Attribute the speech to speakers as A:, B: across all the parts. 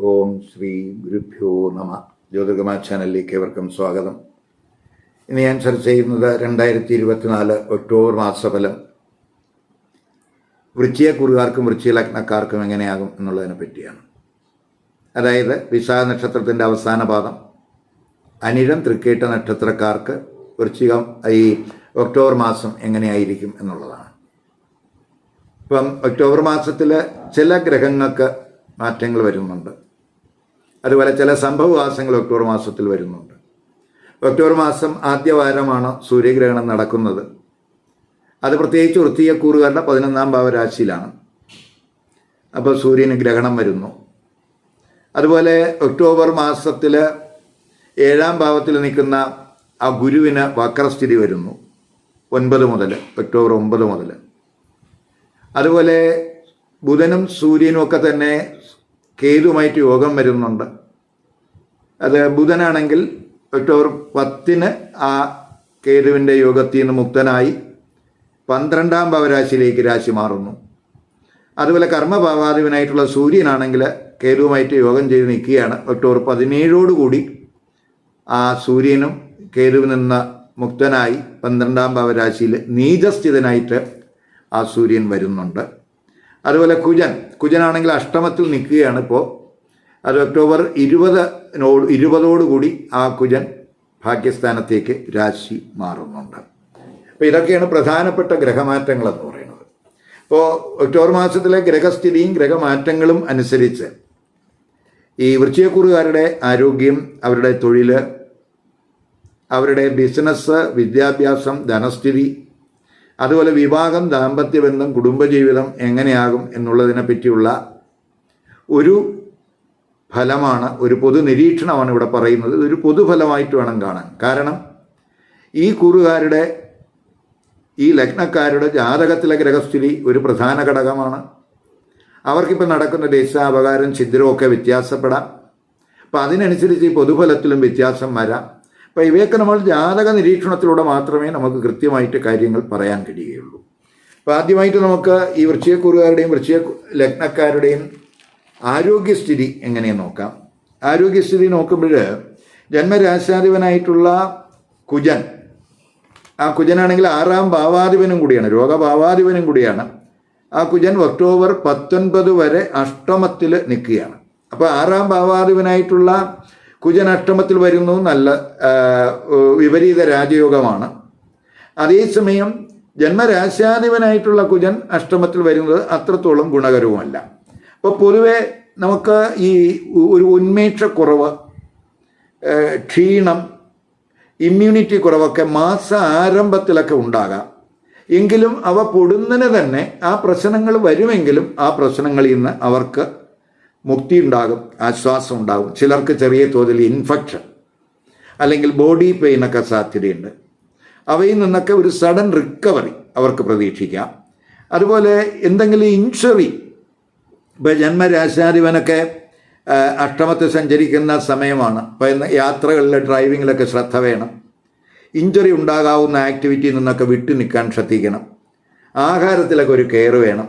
A: ഓം ശ്രീ ഗുരുഭ്യോ നമ. ജ്യോതിർഗമ ചാനലിലേക്ക് ഏവർക്കും സ്വാഗതം. ഇന്ന് ഞാൻ ചർച്ച ചെയ്യുന്നത് രണ്ടായിരത്തി ഇരുപത്തിനാല് ഒക്ടോബർ മാസഫലം. വൃശ്ചികക്കുറുകാർക്കും വൃശ്ചിക ലഗ്നക്കാർക്കും എങ്ങനെയാകും എന്നുള്ളതിനെ പറ്റിയാണ്. അതായത് വിശാഖ നക്ഷത്രത്തിന്റെ അവസാന പാദം അനിഴം തൃക്കേട്ട നക്ഷത്രക്കാർക്ക് വൃശ്ചികം ഈ ഒക്ടോബർ മാസം എങ്ങനെയായിരിക്കും എന്നുള്ളതാണ്. ഇപ്പം ഒക്ടോബർ മാസത്തിൽ ചില ഗ്രഹങ്ങൾക്ക് മാറ്റങ്ങൾ വരുന്നുണ്ട്. അതുപോലെ ചില സംഭവവാസങ്ങൾ ഒക്ടോബർ മാസത്തിൽ വരുന്നുണ്ട്. ഒക്ടോബർ മാസം ആദ്യവാരമാണ് സൂര്യഗ്രഹണം നടക്കുന്നത്. അത് പ്രത്യേകിച്ച് വൃത്തിയക്കൂറുകാരുടെ പതിനൊന്നാം ഭാവരാശിയിലാണ്. അപ്പോൾ സൂര്യന് ഗ്രഹണം വരുന്നു. അതുപോലെ ഒക്ടോബർ മാസത്തിൽ ഏഴാം ഭാവത്തിൽ നിൽക്കുന്ന ആ ഗുരുവിന് വക്രസ്ഥിതി വരുന്നു. ഒൻപത് മുതൽ ഒക്ടോബർ ഒമ്പത് മുതൽ അതുപോലെ ബുധനും സൂര്യനും ഒക്കെ തന്നെ കേതുമായിട്ട് യോഗം വരുന്നുണ്ട്. അത് ബുധനാണെങ്കിൽ ഒക്ടോബർ പത്തിന് ആ കേതുവിന്റെ യോഗത്തിൽ നിന്ന് മുക്തനായി പന്ത്രണ്ടാം ഭവരാശിയിലേക്ക് രാശി മാറുന്നു. അതുപോലെ കർമ്മഭാവാധിപനായിട്ടുള്ള സൂര്യനാണെങ്കിൽ കേതുവുമായിട്ട് യോഗം ചെയ്ത് നിൽക്കുകയാണ്. ഒക്ടോബർ പതിനേഴോടുകൂടി ആ സൂര്യനും കേതുവിൽ നിന്ന് മുക്തനായി പന്ത്രണ്ടാം ഭാവരാശിയിൽ നീചസ്ഥിതനായിട്ട് ആ സൂര്യൻ വരുന്നുണ്ട്. അതുപോലെ കുജൻ. കുജനാണെങ്കിൽ അഷ്ടമത്തിൽ നിൽക്കുകയാണ് ഇപ്പോൾ അത് ഒക്ടോബർ ഇരുപതിനോട് ഇരുപതോടുകൂടി ആ കുജൻ ഭാഗ്യസ്ഥാനത്തേക്ക് രാശി മാറുന്നുണ്ട്. അപ്പോൾ ഇതൊക്കെയാണ് പ്രധാനപ്പെട്ട ഗ്രഹമാറ്റങ്ങളെന്ന് പറയുന്നത്. അപ്പോൾ ഒക്ടോബർ മാസത്തിലെ ഗ്രഹസ്ഥിതിയും ഗ്രഹമാറ്റങ്ങളും അനുസരിച്ച് ഈ വൃശ്ചികക്കുറുകാരുടെ ആരോഗ്യം അവരുടെ തൊഴിൽ അവരുടെ ബിസിനസ് വിദ്യാഭ്യാസം ധനസ്ഥിതി അതുപോലെ വിവാഹം ദാമ്പത്യബന്ധം കുടുംബജീവിതം എങ്ങനെയാകും എന്നുള്ളതിനെ പറ്റിയുള്ള ഒരു ഫലമാണ് ഒരു പൊതു നിരീക്ഷണമാണ് ഇവിടെ പറയുന്നത്. ഇതൊരു പൊതുഫലമായിട്ട് വേണം കാണാൻ. കാരണം ഈ കൂറുകാരുടെ ഈ ലഗ്നക്കാരുടെ ജാതകത്തിലെ ഗ്രഹസ്ഥിതി ഒരു പ്രധാന ഘടകമാണ്. അവർക്കിപ്പോൾ നടക്കുന്ന ദേശാപകാരം ഛിദ്രമൊക്കെ വ്യത്യാസപ്പെടാം. അപ്പം അതിനനുസരിച്ച് ഈ പൊതുഫലത്തിലും വ്യത്യാസം വരാം. അപ്പം ഇവയൊക്കെ നമ്മൾ ജാതക നിരീക്ഷണത്തിലൂടെ മാത്രമേ നമുക്ക് കൃത്യമായിട്ട് കാര്യങ്ങൾ പറയാൻ കഴിയുകയുള്ളൂ. അപ്പം ആദ്യമായിട്ട് നമുക്ക് ഈ വൃശ്ചികക്കുറുകാരുടെയും വൃശ്ചിക ലഗ്നക്കാരുടെയും ആരോഗ്യസ്ഥിതി എങ്ങനെ നോക്കാം? ആരോഗ്യസ്ഥിതി നോക്കുമ്പോൾ ജന്മരാശാധിപനായിട്ടുള്ള കുജൻ ആ കുജനാണെങ്കിൽ ആറാം ഭാവാധിപനും കൂടിയാണ് രോഗഭാവാധിപനും കൂടിയാണ്. ആ കുജൻ ഒക്ടോബർ പത്തൊൻപത് വരെ അഷ്ടമത്തിൽ നിൽക്കുകയാണ്. അപ്പോൾ ആറാം ഭാവാധിപനായിട്ടുള്ള കുജൻ അഷ്ടമത്തിൽ വരുന്നു. നല്ല വിപരീത രാജയോഗമാണ്. അതേസമയം ജന്മരാശാധിപനായിട്ടുള്ള കുജൻ അഷ്ടമത്തിൽ വരുന്നത് അത്രത്തോളം ഗുണകരവുമല്ല. അപ്പോൾ പൊതുവെ നമുക്ക് ഈ ഒരു ഉന്മേഷക്കുറവ് ക്ഷീണം ഇമ്മ്യൂണിറ്റി കുറവൊക്കെ മാസ ആരംഭത്തിലൊക്കെ ഉണ്ടാകാം. എങ്കിലും അവ പൊടുന്നതിന് തന്നെ ആ പ്രശ്നങ്ങൾ വരുമെങ്കിലും ആ പ്രശ്നങ്ങളിൽ നിന്ന് അവർക്ക് മുക്തി ഉണ്ടാകും ആശ്വാസം ഉണ്ടാകും ചിലർക്ക് ചെറിയ തോതിൽ ഇൻഫെക്ഷൻ അല്ലെങ്കിൽ ബോഡി പെയിനൊക്കെ സാധ്യതയുണ്ട്. അവയിൽ നിന്നൊക്കെ ഒരു സഡൻ റിക്കവറി അവർക്ക് പ്രതീക്ഷിക്കാം. അതുപോലെ എന്തെങ്കിലും ഇൻഷുറി ഇപ്പോൾ ജന്മരാശാധിപനൊക്കെ അഷ്ടമത്തിൽ സഞ്ചരിക്കുന്ന സമയമാണ്. ഇപ്പോൾ യാത്രകളിൽ ഡ്രൈവിങ്ങിലൊക്കെ ശ്രദ്ധ വേണം. ഇഞ്ചുറി ഉണ്ടാകാവുന്ന ആക്ടിവിറ്റിയിൽ നിന്നൊക്കെ വിട്ടു നിൽക്കാൻ ശ്രദ്ധിക്കണം. ആഹാരത്തിലൊക്കെ ഒരു കെയർ വേണം.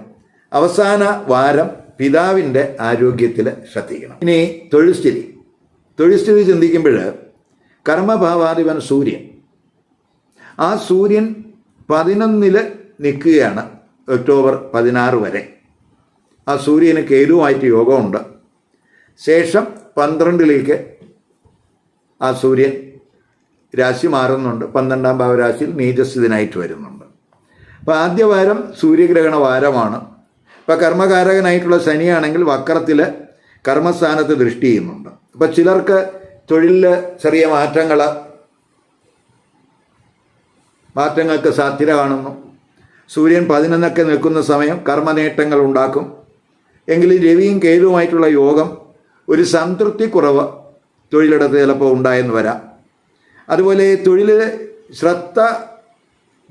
A: അവസാന വാരം പിതാവിന്റെ ആരോഗ്യത്തിൽ ശ്രദ്ധിക്കണം. ഇനി തൊഴിൽ സ്ഥിതി. തൊഴിൽ സ്ഥിതി ചിന്തിക്കുമ്പോൾ കർമ്മഭാവാധിപൻ സൂര്യൻ. ആ സൂര്യൻ പതിനൊന്നിൽ നിൽക്കുകയാണ് ഒക്ടോബർ പതിനാറ് വരെ. ആ സൂര്യന് കേതുവായിട്ട് യോഗമുണ്ട്. ശേഷം പന്ത്രണ്ടിലേക്ക് ആ സൂര്യൻ രാശി മാറുന്നുണ്ട്. പന്ത്രണ്ടാം ഭാവരാശിയിൽ നീജസ്ഥിതനായിട്ട് വരുന്നുണ്ട്. അപ്പോൾ ആദ്യ വാരം സൂര്യഗ്രഹണ വാരമാണ്. ഇപ്പോൾ കർമ്മകാരകനായിട്ടുള്ള ശനിയാണെങ്കിൽ വക്രത്തിൽ കർമ്മസ്ഥാനത്ത് ദൃഷ്ടി ചെയ്യുന്നുണ്ട്. അപ്പോൾ ചിലർക്ക് തൊഴിലിൽ ചെറിയ മാറ്റങ്ങൾ മാറ്റങ്ങൾക്ക് സാധ്യത കാണുന്നു. സൂര്യൻ പതിനൊന്നൊക്കെ നിൽക്കുന്ന സമയം കർമ്മനേട്ടങ്ങൾ ഉണ്ടാക്കും. എങ്കിലും രവിയും കേതുവുമായിട്ടുള്ള യോഗം ഒരു സംതൃപ്തി കുറവ് തൊഴിലിടത്ത് ചിലപ്പോൾ ഉണ്ടായെന്ന് വരാം. അതുപോലെ തൊഴിലിൽ ശ്രദ്ധ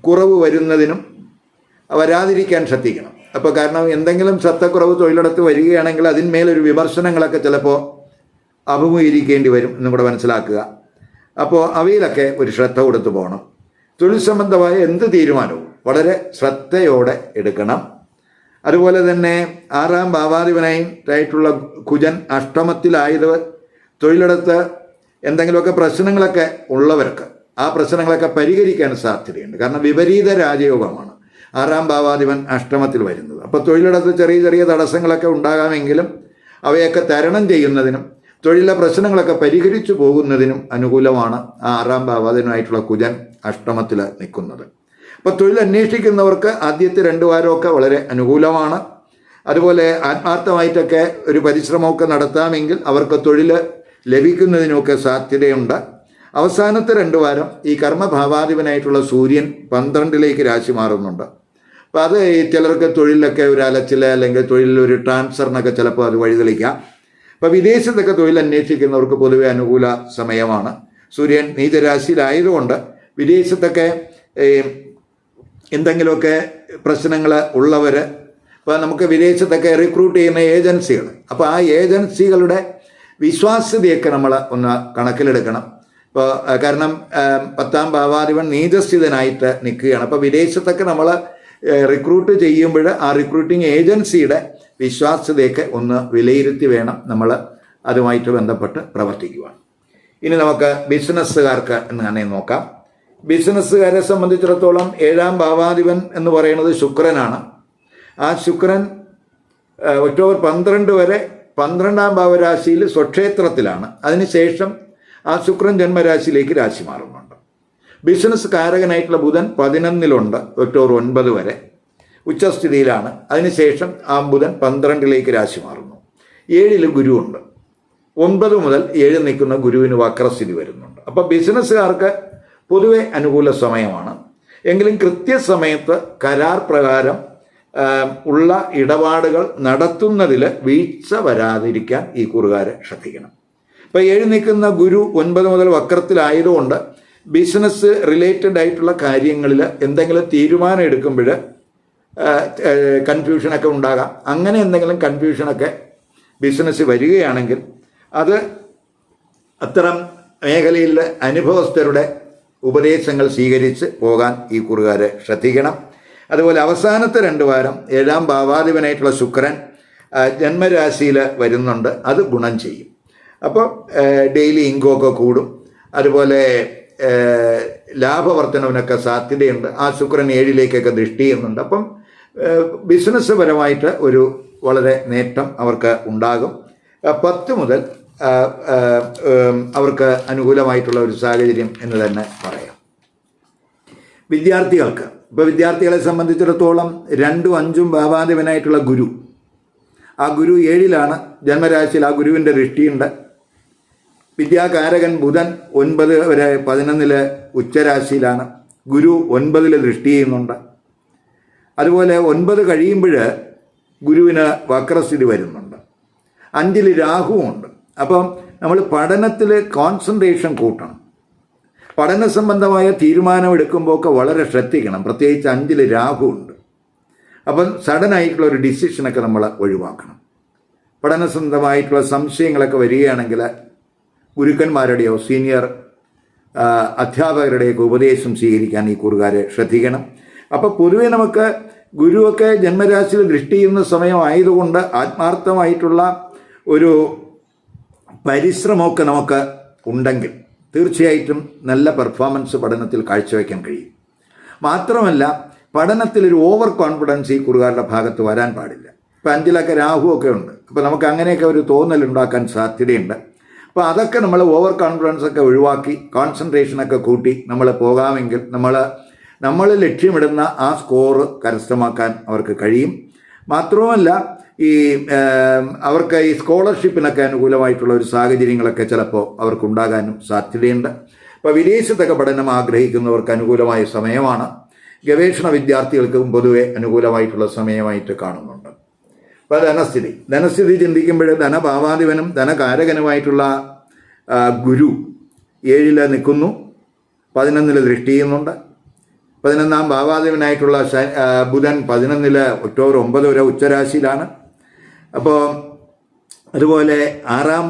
A: കുറവ് വരുന്നതിനും വരാതിരിക്കാൻ ശ്രദ്ധിക്കണം. അപ്പോൾ കാരണം എന്തെങ്കിലും ശ്രദ്ധക്കുറവ് തൊഴിലിടത്ത് വരികയാണെങ്കിൽ അതിന്മേലൊരു വിമർശനങ്ങളൊക്കെ ചിലപ്പോൾ അഭിമുഖീകരിക്കേണ്ടി വരും എന്നും കൂടെ മനസ്സിലാക്കുക. അപ്പോൾ അവയിലൊക്കെ ഒരു ശ്രദ്ധ കൊടുത്തു പോകണം. തൊഴിൽ സംബന്ധമായ എന്ത് തീരുമാനവും വളരെ ശ്രദ്ധയോടെ എടുക്കണം. അതുപോലെ തന്നെ ആറാം ഭാവാധിപനായിട്ടുള്ള കുജൻ അഷ്ടമത്തിലായത് തൊഴിലിടത്ത് എന്തെങ്കിലുമൊക്കെ പ്രശ്നങ്ങളൊക്കെ ഉള്ളവർക്ക് ആ പ്രശ്നങ്ങളൊക്കെ പരിഹരിക്കാൻ സാധ്യതയുണ്ട്. കാരണം വിപരീത രാജയോഗമാണ്. ആറാം ഭാവാധിപൻ അഷ്ടമത്തിൽ വരുന്നത്. അപ്പോൾ തൊഴിലിടത്ത് ചെറിയ ചെറിയ തടസ്സങ്ങളൊക്കെ ഉണ്ടാകാമെങ്കിലും അവയൊക്കെ തരണം ചെയ്യുന്നതിനും തൊഴിലിലെ പ്രശ്നങ്ങളൊക്കെ പരിഹരിച്ചു പോകുന്നതിനും അനുകൂലമാണ് ആ ആറാം ഭാവാധിപനായിട്ടുള്ള കുജൻ അഷ്ടമത്തിൽ നിൽക്കുന്നത്. അപ്പോൾ തൊഴിൽ അന്വേഷിക്കുന്നവർക്ക് ആദ്യത്തെ രണ്ട് വാരമൊക്കെ വളരെ അനുകൂലമാണ്. അതുപോലെ ആത്മാർത്ഥമായിട്ടൊക്കെ ഒരു പരിശ്രമമൊക്കെ നടത്താമെങ്കിൽ അവർക്ക് തൊഴിൽ ലഭിക്കുന്നതിനുമൊക്കെ സാധ്യതയുണ്ട്. അവസാനത്തെ രണ്ട് വാരം ഈ കർമ്മഭാവാധിപനായിട്ടുള്ള സൂര്യൻ പന്ത്രണ്ടിലേക്ക് രാശി മാറുന്നുണ്ട്. അപ്പോൾ അത് ചിലർക്ക് തൊഴിലൊക്കെ ഒരു അലച്ചിൽ അല്ലെങ്കിൽ തൊഴിലിൽ ഒരു ട്രാൻസ്ഫറിനൊക്കെ ചിലപ്പോൾ അത് വഴിതെളിക്കാം. അപ്പോൾ വിദേശത്തൊക്കെ തൊഴിൽ അന്വേഷിക്കുന്നവർക്ക് പൊതുവെ അനുകൂല സമയമാണ്. സൂര്യൻ നീചരാശിയിലായതുകൊണ്ട് വിദേശത്തൊക്കെ എന്തെങ്കിലുമൊക്കെ പ്രശ്നങ്ങൾ ഉള്ളവർ ഇപ്പോൾ നമുക്ക് വിദേശത്തൊക്കെ റിക്രൂട്ട് ചെയ്യുന്ന ഏജൻസികൾ അപ്പോൾ ആ ഏജൻസികളുടെ വിശ്വാസ്യതയൊക്കെ നമ്മൾ ഒന്ന് കണക്കിലെടുക്കണം. ഇപ്പോൾ കാരണം പത്താം ഭാവാധിപൻ നീതസ്ഥിതനായിട്ട് നിൽക്കുകയാണ്. അപ്പോൾ വിദേശത്തൊക്കെ നമ്മൾ റിക്രൂട്ട് ചെയ്യുമ്പോൾ ആ റിക്രൂട്ടിംഗ് ഏജൻസിയുടെ വിശ്വാസ്യതയൊക്കെ ഒന്ന് വിലയിരുത്തി വേണം നമ്മൾ അതുമായിട്ട് ബന്ധപ്പെട്ട് പ്രവർത്തിക്കുവാൻ. ഇനി നമുക്ക് ബിസിനസ്സുകാർക്ക് എന്ന് നോക്കാം. ബിസിനസ്സുകാരെ സംബന്ധിച്ചിടത്തോളം ഏഴാം ഭാവാധിപൻ എന്ന് പറയുന്നത് ശുക്രനാണ്. ആ ശുക്രൻ ഒക്ടോബർ പന്ത്രണ്ട് വരെ പന്ത്രണ്ടാം ഭാവരാശിയിൽ സ്വക്ഷേത്രത്തിലാണ്. അതിനുശേഷം ആ ശുക്രൻ ജന്മരാശിയിലേക്ക് രാശി മാറുന്നുണ്ട്. ബിസിനസ് കാരകനായിട്ടുള്ള ബുധൻ പതിനൊന്നിലുണ്ട് ഒക്ടോബർ ഒൻപത് വരെ. ഉച്ചസ്ഥിതിയിലാണ്. അതിനുശേഷം ആ ബുധൻ പന്ത്രണ്ടിലേക്ക് രാശി മാറുന്നു. ഏഴിൽ ഗുരുവുണ്ട്. ഒൻപത് മുതൽ ഏഴ് നിൽക്കുന്ന ഗുരുവിന് വക്രസ്ഥിതി വരുന്നുണ്ട്. അപ്പോൾ ബിസിനസ്സുകാർക്ക് പൊതുവെ അനുകൂല സമയമാണ്. എങ്കിലും കൃത്യസമയത്ത് കരാർ പ്രകാരം ഉള്ള ഇടപാടുകൾ നടത്തുന്നതിൽ വീഴ്ച വരാതിരിക്കാൻ ഈ കുറുകാരെ ശ്രദ്ധിക്കണം. ഇപ്പോൾ എഴുന്നേൽക്കുന്ന നിൽക്കുന്ന ഗുരു ഒൻപത് മുതൽ വക്രത്തിലായതുകൊണ്ട് ബിസിനസ് റിലേറ്റഡ് ആയിട്ടുള്ള കാര്യങ്ങളിൽ എന്തെങ്കിലും തീരുമാനം എടുക്കുമ്പോൾ കൺഫ്യൂഷനൊക്കെ ഉണ്ടാകാം. അങ്ങനെ എന്തെങ്കിലും കൺഫ്യൂഷനൊക്കെ ബിസിനസ് വരികയാണെങ്കിൽ അത് അത്തരം മേഖലയിലെ അനുഭവസ്ഥരുടെ ഉപദേശങ്ങൾ സ്വീകരിച്ച് പോകാൻ ഈ കുറുകാരെ ശ്രദ്ധിക്കണം. അതുപോലെ അവസാനത്തെ രണ്ട് വാരം ഏഴാം ഭാവാധിപനായിട്ടുള്ള ശുക്രൻ ജന്മരാശിയിൽ വരുന്നുണ്ട്. അത് ഗുണം ചെയ്യും. അപ്പോൾ ഡെയിലി ഇൻകമൊക്കെ കൂടും. അതുപോലെ ലാഭവർദ്ധനവിനൊക്കെ സാധ്യതയുണ്ട്. ആ ശുക്രൻ ഏഴിലേക്കൊക്കെ ദൃഷ്ടി ചെയ്യുന്നുണ്ട്. അപ്പം ബിസിനസ് പരമായിട്ട് ഒരു വളരെ നേട്ടം അവർക്ക് ഉണ്ടാകും. പത്ത് മുതൽ അവർക്ക് അനുകൂലമായിട്ടുള്ള ഒരു സാഹചര്യം എന്ന് തന്നെ പറയാം. വിദ്യാർത്ഥികൾക്ക് ഇപ്പോൾ വിദ്യാർത്ഥികളെ സംബന്ധിച്ചിടത്തോളം രണ്ടും അഞ്ചും ഭാവാധിപനായിട്ടുള്ള ഗുരു. ആ ഗുരു ഏഴിലാണ് ജന്മരാശിയിൽ ആ ഗുരുവിന്റെ ദൃഷ്ടിയുണ്ട്. വിദ്യാകാരകൻ ബുധൻ ഒൻപത് വരെ പതിനൊന്നിൽ ഉച്ചരാശിയിലാണ്. ഗുരു ഒൻപതിൽ ദൃഷ്ടി ചെയ്യുന്നുണ്ട്. അതുപോലെ ഒൻപത് കഴിയുമ്പോൾ ഗുരുവിന് വക്രസ്ഥിതി വരുന്നുണ്ട്. അഞ്ചിൽ രാഹുവുണ്ട്. അപ്പം നമ്മൾ പഠനത്തിൽ കോൺസെൻട്രേഷൻ കൂട്ടണം. പഠന സംബന്ധമായ തീരുമാനം എടുക്കുമ്പോഴൊക്കെ വളരെ ശ്രദ്ധിക്കണം. പ്രത്യേകിച്ച് അഞ്ചിൽ രാഹുവുണ്ട്. അപ്പം സഡൻ ആയിട്ടുള്ള ഒരു ഡിസിഷനൊക്കെ നമ്മൾ ഒഴിവാക്കണം. പഠന സംബന്ധമായിട്ടുള്ള സംശയങ്ങളൊക്കെ വരികയാണെങ്കിൽ ഗുരുക്കന്മാരുടെയോ സീനിയർ അധ്യാപകരുടെയൊക്കെ ഉപദേശം സ്വീകരിക്കാൻ ഈ കൂറുകാർ ശ്രദ്ധിക്കണം. അപ്പോൾ പൊതുവെ നമുക്ക് ഗുരുവൊക്കെ ജന്മരാശിയിൽ ദൃഷ്ടി ചെയ്യുന്ന സമയമായതുകൊണ്ട് ആത്മാർത്ഥമായിട്ടുള്ള ഒരു പരിശ്രമമൊക്കെ നമുക്ക് ഉണ്ടെങ്കിൽ തീർച്ചയായിട്ടും നല്ല പെർഫോമൻസ് പഠനത്തിൽ കാഴ്ചവെക്കാൻ കഴിയും. മാത്രമല്ല പഠനത്തിൽ ഒരു ഓവർ കോൺഫിഡൻസ് ഈ കുറുകാരുടെ ഭാഗത്ത് വരാൻ പാടില്ല. ഇപ്പം അഞ്ചിലൊക്കെ രാഹുവൊക്കെ ഉണ്ട്. അപ്പോൾ നമുക്ക് അങ്ങനെയൊക്കെ ഒരു തോന്നൽ ഉണ്ടാക്കാൻ സാധ്യതയുണ്ട്. അപ്പോൾ അതൊക്കെ നമ്മൾ ഓവർ കോൺഫിഡൻസ് ഒക്കെ ഒഴിവാക്കി കോൺസെൻട്രേഷനൊക്കെ കൂട്ടി നമ്മൾ പോകാമെങ്കിൽ നമ്മൾ നമ്മൾ ലക്ഷ്യമിടുന്ന ആ സ്കോർ കരസ്ഥമാക്കാൻ അവർക്ക് കഴിയും. മാത്രവുമല്ല ഈ അവർക്ക് ഈ സ്കോളർഷിപ്പിനൊക്കെ അനുകൂലമായിട്ടുള്ള ഒരു സാഹചര്യങ്ങളൊക്കെ ചിലപ്പോൾ അവർക്കുണ്ടാകാനും സാധ്യതയുണ്ട്. അപ്പോൾ വിദേശത്തൊക്കെ പഠനം ആഗ്രഹിക്കുന്നവർക്ക് അനുകൂലമായ സമയമാണ്. ഗവേഷണ വിദ്യാർത്ഥികൾക്കും പൊതുവെ അനുകൂലമായിട്ടുള്ള സമയമായിട്ട് കാണുന്നുണ്ട്. അപ്പോൾ ധനസ്ഥിതി. ധനസ്ഥിതി ചിന്തിക്കുമ്പോൾ ധനഭാവാധിപനും ധനകാരകനുമായിട്ടുള്ള ഗുരു ഏഴിൽ നിൽക്കുന്നു. പതിനൊന്നിൽ ദൃഷ്ടി ചെയ്യുന്നുണ്ട്. പതിനൊന്നാം ഭാവാധിപനായിട്ടുള്ള ബുധൻ പതിനൊന്നിൽ ഒക്ടോബർ ഒമ്പത് വരെ ഉച്ചരാശിയിലാണ്. അപ്പോൾ അതുപോലെ ആറാം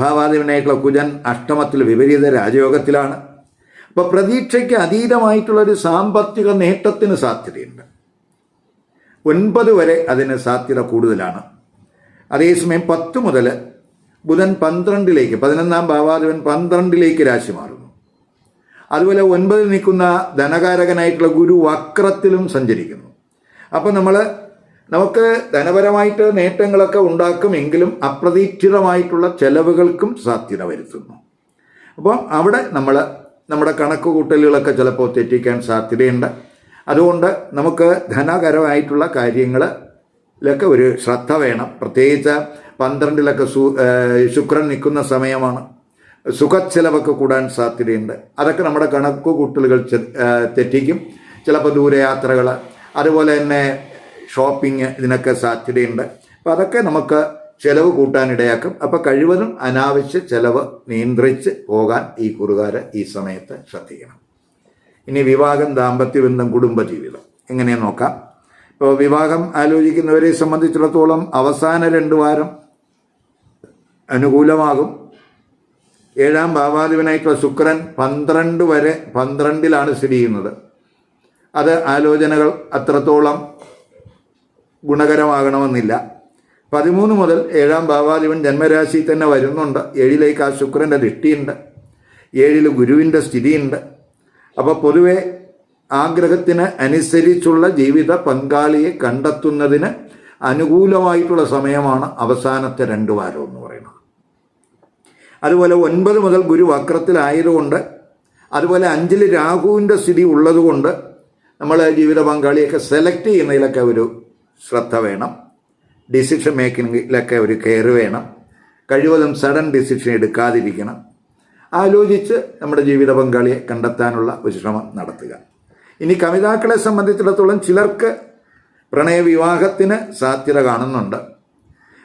A: ഭാവാധിപനായിട്ടുള്ള കുജൻ അഷ്ടമത്തിൽ വിപരീത രാജയോഗത്തിലാണ്. അപ്പോൾ പ്രതീക്ഷയ്ക്ക് അതീതമായിട്ടുള്ളൊരു സാമ്പത്തിക നേട്ടത്തിന് സാധ്യതയുണ്ട്. ഒൻപത് വരെ അതിന് സാധ്യത കൂടുതലാണ്. അതേസമയം പത്ത് മുതൽ ബുധൻ പന്ത്രണ്ടിലേക്ക് പതിനൊന്നാം ഭാവാധിപൻ പന്ത്രണ്ടിലേക്ക് രാശി മാറുന്നു. അതുപോലെ ഒൻപതിൽ നിൽക്കുന്ന ധനകാരകനായിട്ടുള്ള ഗുരു വക്രത്തിലും സഞ്ചരിക്കുന്നു. അപ്പോൾ നമ്മൾ നമുക്ക് ധനപരമായിട്ട് നേട്ടങ്ങളൊക്കെ ഉണ്ടാക്കുമെങ്കിലും അപ്രതീക്ഷിതമായിട്ടുള്ള ചെലവുകൾക്കും സാധ്യത വരുത്തുന്നു. അപ്പോൾ അവിടെ നമ്മൾ നമ്മുടെ കണക്ക് കൂട്ടലുകളൊക്കെ ചിലപ്പോൾ തെറ്റിക്കാൻ സാധ്യതയുണ്ട്. അതുകൊണ്ട് നമുക്ക് ധനകരമായിട്ടുള്ള കാര്യങ്ങളിലൊക്കെ ഒരു ശ്രദ്ധ വേണം. പ്രത്യേകിച്ച് പന്ത്രണ്ടിലൊക്കെ സു ശുക്രൻ നിൽക്കുന്ന സമയമാണ്. സുഖച്ചെലവൊക്കെ കൂടാൻ സാധ്യതയുണ്ട്. അതൊക്കെ നമ്മുടെ കണക്ക് കൂട്ടലുകൾ തെറ്റിക്കും. ചിലപ്പോൾ ദൂരയാത്രകൾ അതുപോലെ തന്നെ ഷോപ്പിംഗ് ഇതിനൊക്കെ സാധ്യതയുണ്ട്. അപ്പോൾ അതൊക്കെ നമുക്ക് ചിലവ് കൂട്ടാനിടയാക്കും. അപ്പോൾ കഴിവതും അനാവശ്യ ചിലവ് നിയന്ത്രിച്ച് പോകാൻ ഈ കുറുകാർ ഈ സമയത്ത് ശ്രദ്ധിക്കണം. ഇനി വിവാഹം ദാമ്പത്യ ബന്ധം കുടുംബജീവിതം. എങ്ങനെ നോക്കാം. ഇപ്പോൾ വിവാഹം ആലോചിക്കുന്നവരെ സംബന്ധിച്ചിടത്തോളം അവസാന രണ്ട് വാരം അനുകൂലമാകും. ഏഴാം ഭാവാധിപനായിട്ടുള്ള ശുക്രൻ പന്ത്രണ്ട് വരെ പന്ത്രണ്ടിലാണ് സ്ഥിതി ചെയ്യുന്നത്. അത് ആലോചനകൾ അത്രത്തോളം ഗുണകരമാകണമെന്നില്ല. പതിമൂന്ന് മുതൽ ഏഴാം ഭാവാധിപൻ ജന്മരാശിയിൽ തന്നെ വരുന്നുണ്ട്. ഏഴിലേക്ക് ആ ശുക്രന്റെ ദൃഷ്ടിയുണ്ട്. ഏഴിൽ ഗുരുവിന്റെ സ്ഥിതിയുണ്ട്. അപ്പോൾ പൊതുവെ ആഗ്രഹത്തിന് അനുസരിച്ചുള്ള ജീവിത പങ്കാളിയെ കണ്ടെത്തുന്നതിന് അനുകൂലമായിട്ടുള്ള സമയമാണ് അവസാനത്തെ രണ്ട് വാരം എന്ന് പറയുന്നത്. അതുപോലെ ഒൻപത് മുതൽ ഗുരു വക്രത്തിലായതുകൊണ്ട് അതുപോലെ അഞ്ചിൽ രാഹുവിന്റെ സ്ഥിതി ഉള്ളതുകൊണ്ട് നമ്മൾ ജീവിത പങ്കാളിയൊക്കെ സെലക്ട് ചെയ്യുന്നതിലൊക്കെ ഒരു ശ്രദ്ധ വേണം. ഡിസിഷൻ മേക്കിങ്ങിലൊക്കെ ഒരു കെയർ വേണം. കഴിവതും സഡൻ ഡിസിഷൻ എടുക്കാതിരിക്കണം. ആലോചിച്ച് നമ്മുടെ ജീവിത പങ്കാളിയെ കണ്ടെത്താനുള്ള ഒരു ശ്രമം നടത്തുക. ഇനി കവിതാക്കളെ സംബന്ധിച്ചിടത്തോളം ചിലർക്ക് പ്രണയവിവാഹത്തിന് സാധ്യത കാണുന്നുണ്ട്.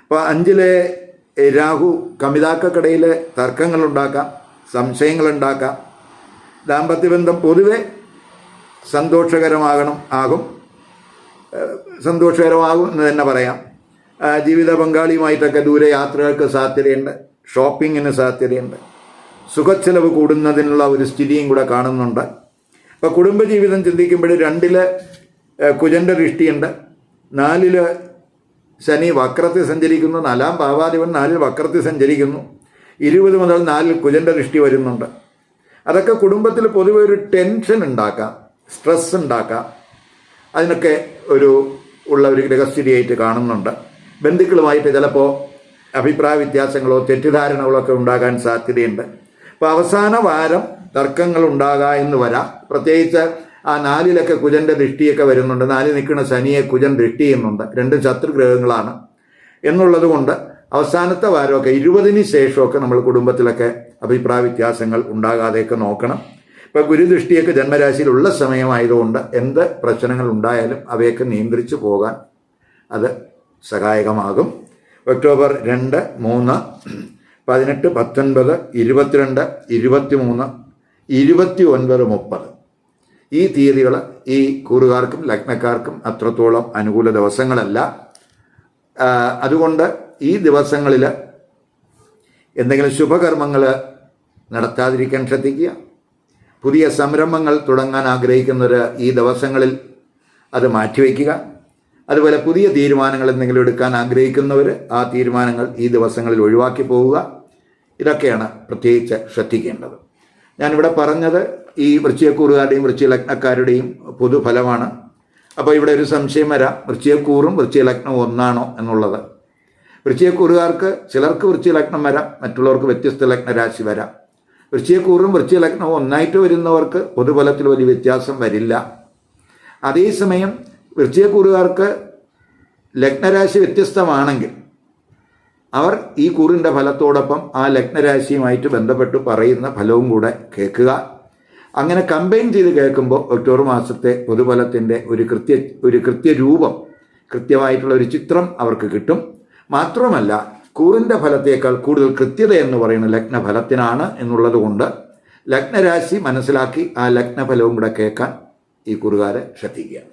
A: അപ്പോൾ അഞ്ചിലെ രാഹു കവിതാക്കക്കിടയിൽ തർക്കങ്ങളുണ്ടാക്കാം സംശയങ്ങളുണ്ടാക്കാം. ദാമ്പത്യബന്ധം പൊതുവെ സന്തോഷകരമാകണം ആകും. സന്തോഷകരമാകും എന്ന് തന്നെ പറയാം. ജീവിത പങ്കാളിയുമായിട്ടൊക്കെ ദൂരെ യാത്രകൾക്ക് സാധ്യതയുണ്ട് ഷോപ്പിങ്ങിന് സാധ്യതയുണ്ട്. സുഖച്ചെലവ് കൂടുന്നതിനുള്ള ഒരു സ്ഥിതിയും കൂടെ കാണുന്നുണ്ട്. അപ്പോൾ കുടുംബജീവിതം ചിന്തിക്കുമ്പോൾ രണ്ടിൽ ഏഹ് കുജന്റെ ദൃഷ്ടിയുണ്ട്. നാലിൽ ശനി വക്രത്തിൽ സഞ്ചരിക്കുന്നു നാലാം ഭാവാധിപൻ നാലിൽ വക്രത്തിൽ സഞ്ചരിക്കുന്നു. ഇരുപത് മുതൽ നാലിൽ കുജന്റെ ദൃഷ്ടി വരുന്നുണ്ട്. അതൊക്കെ കുടുംബത്തിൽ പൊതുവെ ഒരു ടെൻഷൻ ഉണ്ടാക്കാം സ്ട്രെസ് ഉണ്ടാക്കാം. അതിനൊക്കെ ഒരു ഉള്ള ഒരു ഗ്രഹസ്ഥിതിയായിട്ട് കാണുന്നുണ്ട്. ബന്ധുക്കളുമായിട്ട് ചിലപ്പോൾ അഭിപ്രായ വ്യത്യാസങ്ങളോ തെറ്റിദ്ധാരണകളോ ഒക്കെ ഉണ്ടാകാൻ സാധ്യതയുണ്ട്. അപ്പോൾ അവസാന വാരം തർക്കങ്ങൾ ഉണ്ടാക എന്ന് വരാം. പ്രത്യേകിച്ച് ആ നാലിലൊക്കെ കുജന്റെ ദൃഷ്ടിയൊക്കെ വരുന്നുണ്ട്. നാലിൽ നിൽക്കുന്ന ശനിയെ കുജൻ ദൃഷ്ടി ചെയ്യുന്നുണ്ട്. രണ്ട് ശത്രുഗ്രഹങ്ങളാണ് എന്നുള്ളത് കൊണ്ട് അവസാനത്തെ വാരമൊക്കെ ഇരുപതിന് ശേഷമൊക്കെ നമ്മൾ കുടുംബത്തിലൊക്കെ അഭിപ്രായ വ്യത്യാസങ്ങൾ ഉണ്ടാകാതെയൊക്കെ നോക്കണം. ഇപ്പൊ ഗുരുദൃഷ്ടിയൊക്കെ ജന്മരാശിയിലുള്ള സമയമായതുകൊണ്ട് എന്ത് പ്രശ്നങ്ങൾ ഉണ്ടായാലും അവയൊക്കെ നിയന്ത്രിച്ചു പോകാൻ അത് സഹായകമാകും. ഒക്ടോബർ രണ്ട് മൂന്ന് പതിനെട്ട് പത്തൊൻപത് ഇരുപത്തിരണ്ട് ഇരുപത്തി മൂന്ന് ഇരുപത്തി ഒൻപത് മുപ്പത്. ഈ തീയതികൾ ഈ കൂറുകാർക്കും ലഗ്നക്കാർക്കും അത്രത്തോളം അനുകൂല ദിവസങ്ങളല്ല. അതുകൊണ്ട് ഈ ദിവസങ്ങളിൽ എന്തെങ്കിലും ശുഭകർമ്മങ്ങൾ നടത്താതിരിക്കാൻ ശ്രദ്ധിക്കുക. പുതിയ സംരംഭങ്ങൾ തുടങ്ങാൻ ആഗ്രഹിക്കുന്നവർ ഈ ദിവസങ്ങളിൽ അത് മാറ്റിവെക്കുക. അതുപോലെ പുതിയ തീരുമാനങ്ങൾ എന്തെങ്കിലും എടുക്കാൻ ആഗ്രഹിക്കുന്നവർ ആ തീരുമാനങ്ങൾ ഈ ദിവസങ്ങളിൽ ഒഴിവാക്കി പോവുക. ഇതൊക്കെയാണ് പ്രത്യേകിച്ച് ശ്രദ്ധിക്കേണ്ടത്. ഞാനിവിടെ പറഞ്ഞത് ഈ വൃശ്ചികക്കൂറുകാരുടെയും വൃശ്ചികലഗ്നക്കാരുടെയും പൊതുഫലമാണ്. അപ്പോൾ ഇവിടെ ഒരു സംശയം വരാം. വൃശ്ചികക്കൂറും വൃശ്ചികലഗ്നവും ഒന്നാണോ എന്നുള്ളത്. വൃശ്ചികക്കൂറുകാർക്ക് ചിലർക്ക് വൃശ്ചികലഗ്നം വരാം മറ്റുള്ളവർക്ക് വ്യത്യസ്ത ലഗ്നരാശി വരാം. വൃശ്ചികക്കൂറും വൃശ്ചികലഗ്നവും ഒന്നായിട്ട് വരുന്നവർക്ക് പൊതുഫലത്തിൽ വലിയ വ്യത്യാസം വരില്ല. അതേസമയം വൃശ്ചികക്കൂറുകാർക്ക് ലഗ്നരാശി വ്യത്യസ്തമാണെങ്കിൽ അവർ ഈ കൂറിന്റെ ഫലത്തോടൊപ്പം ആ ലഗ്നരാശിയുമായിട്ട് ബന്ധപ്പെട്ട് പറയുന്ന ഫലവും കൂടെ കേൾക്കുക. അങ്ങനെ കമ്പൈൻ ചെയ്ത് കേൾക്കുമ്പോൾ ഒക്ടോബർ മാസത്തെ പൊതുഫലത്തിന്റെ ഒരു കൃത്യ ഒരു കൃത്യരൂപം കൃത്യമായിട്ടുള്ള ഒരു ചിത്രം അവർക്ക് കിട്ടും. മാത്രമല്ല കൂറിന്റെ ഫലത്തേക്കാൾ കൂടുതൽ കൃത്യത എന്ന് പറയുന്ന ലഗ്നഫലത്തിനാണ് എന്നുള്ളത് കൊണ്ട് ലഗ്നരാശി മനസ്സിലാക്കി ആ ലഗ്നഫലവും കൂടെ കേൾക്കാൻ ഈ കുറുകാരെ ശ്രദ്ധിക്കുക.